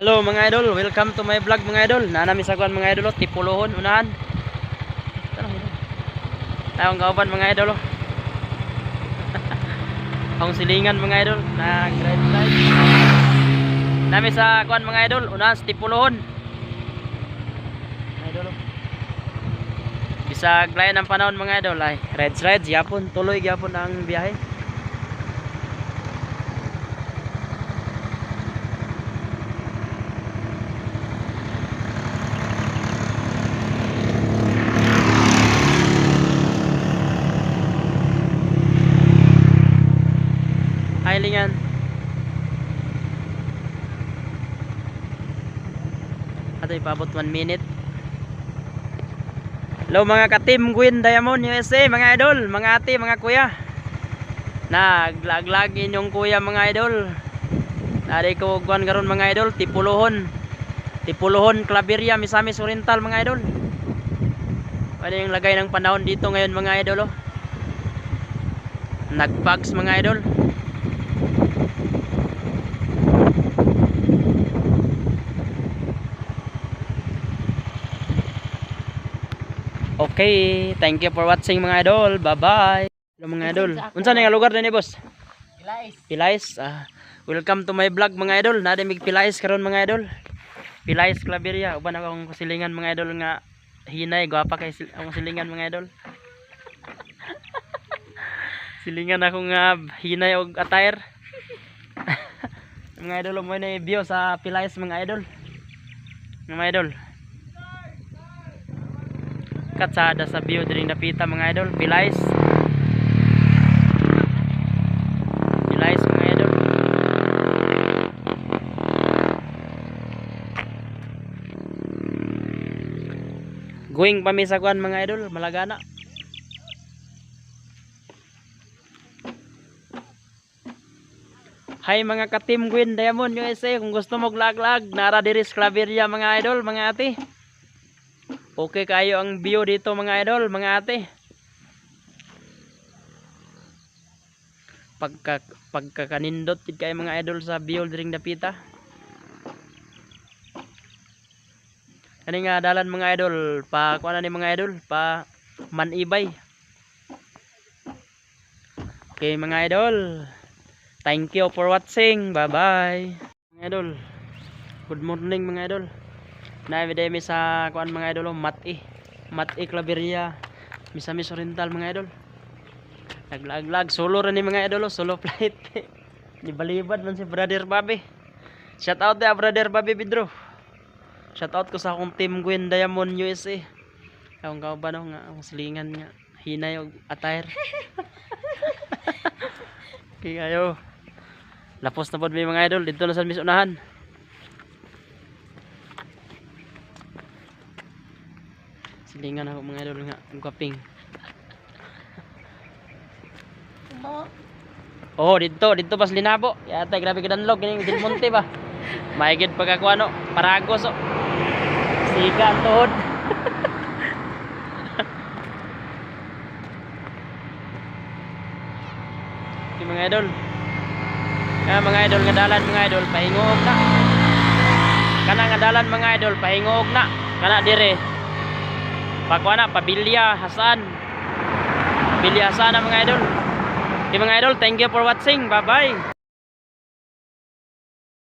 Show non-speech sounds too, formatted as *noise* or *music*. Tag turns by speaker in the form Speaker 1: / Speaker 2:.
Speaker 1: Hello mga idol, welcome to my vlog mga idol. Nanami sa kuan mga idol, oh, tipulohon unahan. Tayong kauban mga idol. oh. *laughs* Ang silingan mga idol, na red light. Nami sa kuan mga idol, unahan sa tipulohon. Idol. oh. Bisag lain ang panahon mga idol ay reds reds yapon tuloy yapon ang biyahe. Hilingan. Ato ipabot 1 minute. Hello mga ka-team Gwin Diamond USA mga idol, mga ate, mga kuya. Naglaglag inyong kuya mga idol. Nari ko kuan karon mga idol, tipulohon. Tipulohon Claveria Misamis Oriental mga idol. Ano yung lagay ng panahon dito ngayon mga idol oh. Nagpags mga idol. Okay, thank you for watching mga idol. Bye-bye. Hello mga idol. Unsa na nga lugar din ni boss?
Speaker 2: Guys,
Speaker 1: Pilais. Ah, welcome to my vlog mga idol. Nade mig Pilais karon mga idol. Pilais Claveria. Uban akong silingan mga idol nga hinay gwapa kay sil akong silingan mga idol. *laughs* silingan ako nga hinay og attire. *laughs* mga idol mo na view sa Pilais mga idol. Mga idol. Katsada sa view diri napita mga idol. Pilais. Pilais mga idol. Going pa kuan mga idol, malagana. Hi mga ka-team Gwin Diamond USA, kung gusto mo lag-lag, nara diri sa mga idol, mga ate. Okay kayo ang view dito mga idol, mga ate. Pagka pagkakanindot gid kay mga idol sa view diri dapita. Kani nga dalan mga idol, pa kuan ni mga idol, pa manibay. Okay mga idol. Thank you for watching. Bye-bye. Mga idol. Good morning mga idol. Naibide mi sa kuan mga idol, oh, Mati. Mati Claveria. Misamis Oriental mga idol. Naglag-lag solo ra ni mga idol, oh, solo *laughs* flight. Ni balibad man si Brother Bobby. Shout out ya Brother Bobby Pedro. Shout out ko sa akong team Gwen Diamond USA. Akong kauban oh, nga ang silingan nga hinay og attire. *laughs* okay kayo. Lapos na pod may mga idol dito na sa misunahan. Silingan ako mga idol nga
Speaker 2: mo,
Speaker 1: Oh, dito, dito pas linabo. Yata grabe kadanlog kining Del Monte ba. *laughs* Maigid pagka ko ano, paragos oh. Siga ang tuhod. *laughs* okay, mga idol. Kaya mga idol nga dalan mga idol pahingoog na. Kana nga dalan mga idol pahingoog na. Kana dire. Pagkuha na pabilya Hasan. Pabilya Hasan mga idol. Okay mga idol, thank you for watching. Bye-bye.